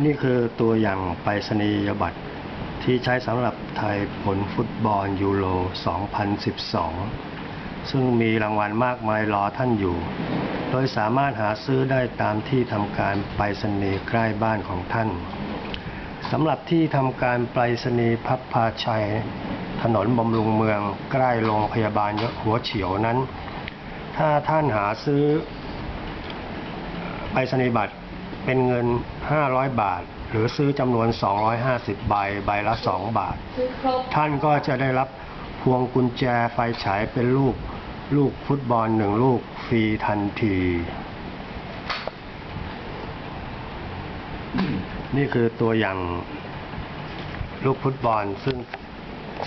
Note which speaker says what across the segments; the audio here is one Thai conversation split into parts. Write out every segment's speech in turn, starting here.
Speaker 1: นี่คือตัวอย่างไปรษณียบัตรที่ใช้สำหรับไทยผลฟุตบอลยูโร 2012 ซึ่งมีรางวัลมากมายรอท่านอยู่ โดยสามารถหาซื้อได้ตามที่ทำการไปรษณีย์ใกล้บ้านของท่าน สำหรับที่ทำการไปรษณีย์พับพาชัย ถนนบำรุงเมืองใกล้โรงพยาบาลหัวเฉียวนั้น ถ้าท่านหาซื้อไปรษณียบัตร เป็นเงิน 500 บาท หรือซื้อจำนวน 250 ใบ ใบละ 2 บาท
Speaker 2: คือครบ
Speaker 1: ท่านก็จะได้รับพวงกุญแจไฟฉายเป็นลูกลูกฟุตบอลหนึ่งลูกฟรีทันที นี่คือตัวอย่างลูกฟุตบอลซึ่ง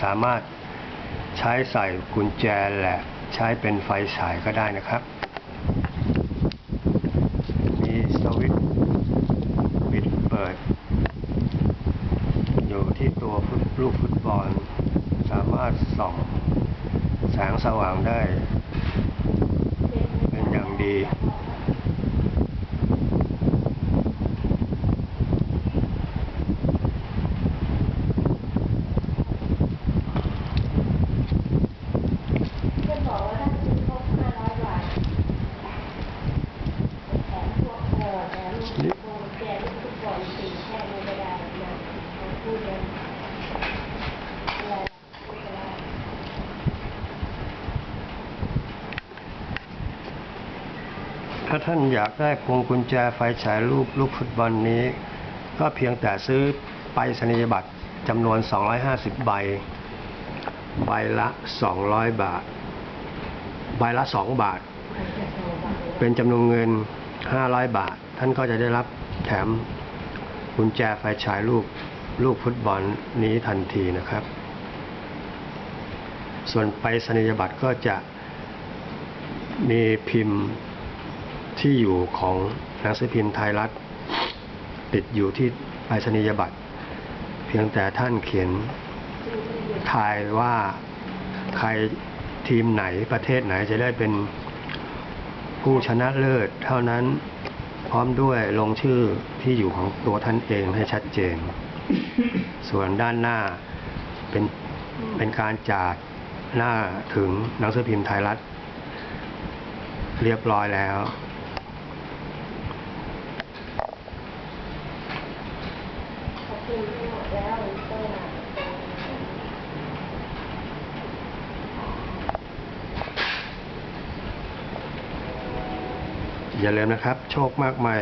Speaker 1: สามารถใช้ใส่กุญแจและใช้เป็นไฟฉายก็ได้นะครับ มีสวิตช์ปิด เปิด อยู่ที่ตัวฟุตลูกฟุตบอล สามารถส่องแสงสว่างได้ เป็นอย่างดี
Speaker 2: จะบอกว่าถ้าซื้อครบ500บาทแถมพวกเออแถมลูกโป่งแจกลูกฟุตบอลสี่แค่นี้ก็ได้นะเขาพูดเลยอะไรพูดก็ได้
Speaker 1: ถ้าท่านอยากได้พวงกุญแจไฟฉายรูปลูกฟุตบอลนี้ ก็เพียงแต่ซื้อไปรษณียบัตรจำนวน 250 ใบ ใบละ 200 บาท ใบละ 2 บาท เป็นจำนวนเงิน 500 บาท ท่านก็จะได้รับแถมกุญแจไฟฉายรูปลูกฟุตบอลนี้ทันทีนะครับ ส่วนไปรษณียบัตรก็จะมีพิมพ์ ที่อยู่ของหนังสือพิมพ์ไทยรัฐ ติดอยู่ที่ไปรษณียบัตร เพียงแต่ท่านเขียนทายว่าใครทีมไหนประเทศไหนจะได้เป็นผู้ชนะเลิศ เท่านั้นพร้อมด้วยลงชื่อที่อยู่ของตัวท่านเองให้ชัดเจน ส่วนด้านหน้าเป็นเป็นการจากหน้าถึงหนังสือพิมพ์ไทยรัฐ เรียบร้อยแล้ว
Speaker 2: ขอบ คุณที่หมดแล้วเต้น
Speaker 1: อย่าลืมนะครับ โชคมากมาย